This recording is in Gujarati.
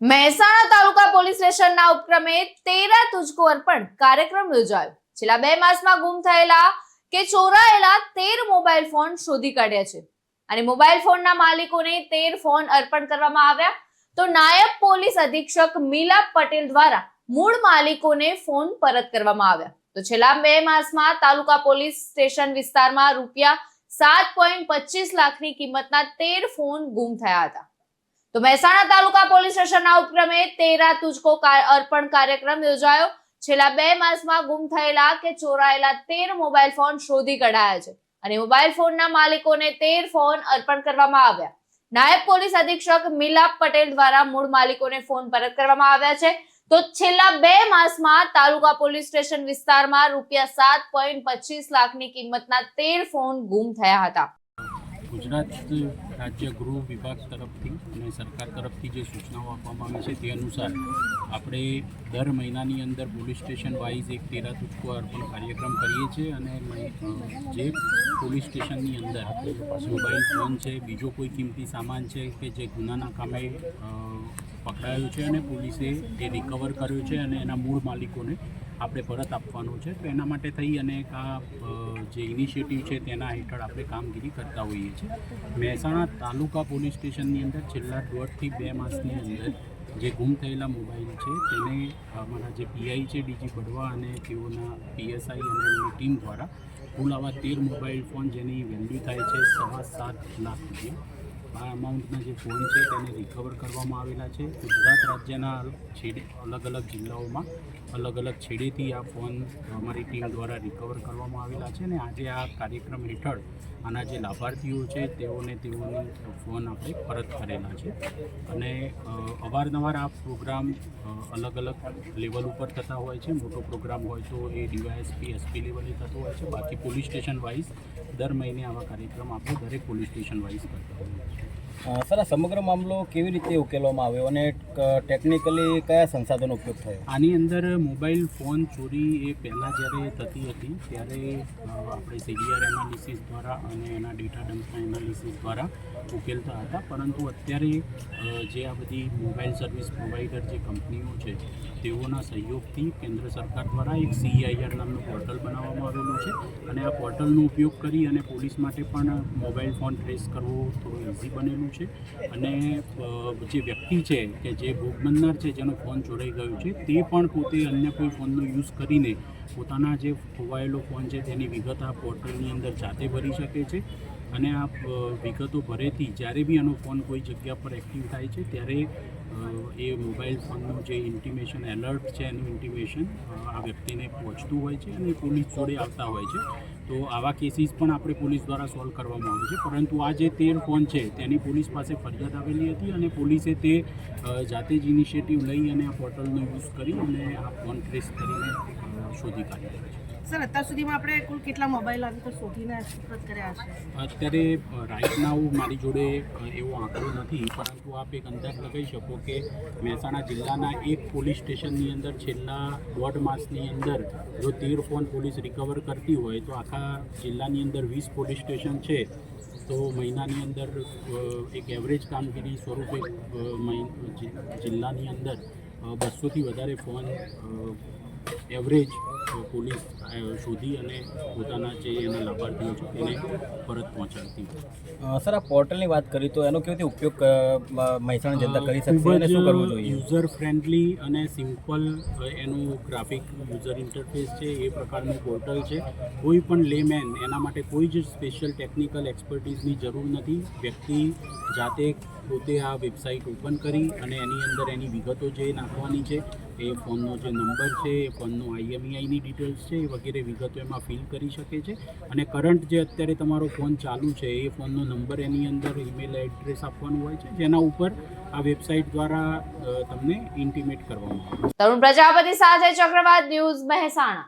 મહેસાણા તાલુકા પોલીસ સ્ટેશનના ઉપક્રમે તેરા તુજકો અર્પણ કાર્યક્રમ યોજાયો. છેલ્લા બે માસમાં ગુમ થયેલા કે ચોરાયેલા તેર મોબાઈલ ફોન શોધી કાઢ્યા છે. અને મોબાઈલ ફોનના માલિકોને તેર ફોન અર્પણ કરવામાં આવ્યા. તો નાયબ પોલીસ અધિક્ષક મીલા પટેલ દ્વારા મૂળ માલિકોને ફોન પરત કરવામાં આવ્યા. તો છેલ્લા બે માસમાં તાલુકા પોલીસ સ્ટેશન વિસ્તારમાં રૂપિયા સાત પોઈન્ટ પચીસ લાખની કિંમતના તેર ફોન ગુમ થયા હતા. તો મહેસાણા તાલુકા પોલીસ સ્ટેશનના ઉપક્રમે તેરા તુજકો અર્પણ કાર્યક્રમ યોજાયો. છેલ્લા બે માસમાં ગુમ થયેલા કે ચોરાયેલા તેર મોબાઈલ ફોન શોધી કઢાયા છે અને મોબાઈલ ફોનના માલિકોને તેર ફોન અર્પણ કરવામાં આવ્યા. નાયબ પોલીસ અધિક્ષક મિલાપ પટેલ દ્વારા મૂળ માલિકોને ફોન પરત કરવામાં આવ્યા છે. તો છેલ્લા બે માસમાં તાલુકા પોલીસ સ્ટેશન વિસ્તારમાં રૂપિયા સાત પોઈન્ટ પચીસ લાખની કિંમતના તેર ફોન ગુમ થયા હતા. ગુજરાત રાજ્ય ગૃહ વિભાગ તરફથી અને સરકાર તરફથી જે સૂચનાઓ આપવામાં આવી છે તે અનુસાર આપણે દર મહિનાની અંદર પોલીસ સ્ટેશન વાઇઝ એક તેરા તુટકો અર્પણ કાર્યક્રમ કરીએ છીએ અને જે પોલીસ સ્ટેશનની અંદર મોબાઈલ ફોન છે, બીજો કોઈ કિંમતી સામાન છે કે જે ગુનાના કામે પકડાયો છે અને પોલીસે એ રિકવર કર્યો છે અને એના મૂળ માલિકોને આપણે પરત આપવાનો છે. તો એના માટે થઈ અને એક આ જે ઇનિશિયેટિવ છે તેના હેઠળ આપણે કામગીરી કરતા હોઈએ છીએ. મહેસાણા તાલુકા પોલીસ સ્ટેશનની અંદર છેલ્લા દોઢથી બે માસની અંદર જે ગુમ થયેલા મોબાઈલ છે તેને અમારા જે પીઆઈ છે ડીજી બડવા અને તેઓના પીએસઆઈ અને એમની ટીમ દ્વારા કુલ આવા તેર મોબાઈલ ફોન જેની વેલ્યુ થાય છે સવા સાત લાખ રૂપિયા. આ અમાઉન્ટના જે ફોન છે તેને રિકવર કરવામાં આવેલા છે. ગુજરાત રાજ્યના છેડે અલગ અલગ જિલ્લાઓમાં અલગ અલગ છેડેથી આ ફોન અમારી ટીમ દ્વારા રિકવર કરવામાં આવેલા છે અને આજે આ કાર્યક્રમ હેઠળ આના જે લાભાર્થીઓ છે તેઓને તેઓની ફોન આપણે પરત કરેલા છે. અને અવારનવાર આ પ્રોગ્રામ અલગ અલગ લેવલ ઉપર થતા હોય છે. મોટો પ્રોગ્રામ હોય તો એ ડીવાયએસપી, એસપી લેવલે થતો હોય છે. બાકી પોલીસ સ્ટેશન વાઇઝ દર મહિને આવા કાર્યક્રમ આપણે દરેક પોલીસ સ્ટેશન વાઇઝ કરતા હોઈએ છીએ. સર, આ સમગ્ર મામલો કેવી રીતે ઉકેલવામાં આવ્યો અને ટેકનિકલી કયા સંસાધનો ઉપયોગ થયો? આની અંદર મોબાઈલ ફોન ચોરી એ પહેલાં જ્યારે થતી હતી, ત્યારે આપણે સીડીઆર એનાલિસિસ દ્વારા અને એના ડેટા ડમ્પના એનાલિસિસ દ્વારા ઉકેલતા હતા. પરંતુ અત્યારે જે આ બધી મોબાઈલ સર્વિસ પ્રોવાઈડર જે કંપનીઓ છે તેઓના સહયોગથી કેન્દ્ર સરકાર દ્વારા એક સીઆઈઆર નામનું પોર્ટલ બનાવવામાં આવેલું છે અને આ પોર્ટલનો ઉપયોગ કરી અને પોલીસ માટે પણ મોબાઈલ ફોન ટ્રેસ કરવો થોડું ઇઝી બનેલું છે. અને જે વ્યક્તિ છે કે જે ભોગ બનનાર છે, જેનો ફોન ચોરાઈ ગયો છે, તે પણ પોતે અન્ય કોઈ ફોનનો યુઝ કરીને પોતાના જે ખોવાયેલો ફોન છે, તેની વિગત આ પોર્ટલની અંદર જાતે ભરી શકે છે. અને આ વિગતો ભરેથી જ્યારે બી આનો ફોન કોઈ જગ્યા પર એક્ટિવ થાય છે, ત્યારે એ મોબાઈલ ફોનનું જે ઇન્ટિમેશન એલર્ટ છે, એનું ઇન્ટિમેશન આ વ્યક્તિને પહોંચતું હોય છે અને પોલીસ જોડે આવતા હોય છે. તો આવા કેસીસ પણ આપણે પોલીસ દ્વારા સોલ્વ કરવામાં આવે છે. પરંતુ આ જે તેર ફોન છે તેની પોલીસ પાસે ફરિયાદ આવેલી હતી અને પોલીસે તે જાતે જ ઇનિશિયેટિવ લઈ અને આ પોર્ટલનો યુઝ કરી અને આ ફોન ટ્રેસ કરીને શોધી કાઢ્યા છે. સર અત્યાર સુધીમાં આપણે કુલ કેટલા મોબાઈલ આવી તો શોધીને સુપ્રત કર્યા છે અત્યારે રાઈટ નાઉ મારી જોડે એવો આંકડો નથી પરંતુ આપ એક અંદાજ લગાવી શકો કે મહેસાણા જિલ્લાના એક પોલીસ સ્ટેશનની અંદર છેલ્લા દોઢ માસની અંદર જો તેર ફોન પોલીસ રિકવર કરતી હોય તો આખા જિલ્લાની અંદર વીસ પોલીસ સ્ટેશન છે, તો મહિનાની અંદર એક એવરેજ કામગીરી સ્વરૂપે જિલ્લાની અંદર બસોથી વધારે ફોન એવરેજ પોલીસ શોધી અને પોતાના જે એના લાભાર્થીઓ છે તેને પરત પહોંચાડતી સર આ પોર્ટલની વાત કરી તો એનો કેવી રીતે ઉપયોગ મહેસાણા જનતા કરી શકશે અને શું કરવું જોઈએ? યુઝર ફ્રેન્ડલી અને સિમ્પલ એનું ગ્રાફિક યુઝર ઇન્ટરફેસ છે એ પ્રકારનું પોર્ટલ છે. કોઈ પણ લેમેન એના માટે કોઈ જ સ્પેશિયલ ટેકનિકલ એક્સપર્ટીઝની જરૂર નથી. વ્યક્તિ જાતે પોતે આ વેબસાઇટ ઓપન કરી અને એની અંદર એની વિગતો જે નાખવાની છે એ ફોનનો જે નંબર છે, એ ફોનનો આઈએમઈઆઈની ડિટેલ્સ છે, એ વગેરે વિગતો એમાં ફિલ કરી શકે છે. અને કરંટ જે અત્યારે તમારો ફોન ચાલુ છે, એ ફોનનો નંબર એની અંદર ઈમેલ એડ્રેસ આપવાનું હોય છે, જેના ઉપર આ વેબસાઇટ દ્વારા તમને ઇન્ટિમેટ કરવામાં આવે તરુણ પ્રજાપતિ સાથે ચક્રવાત ન્યૂઝ મહેસાણા.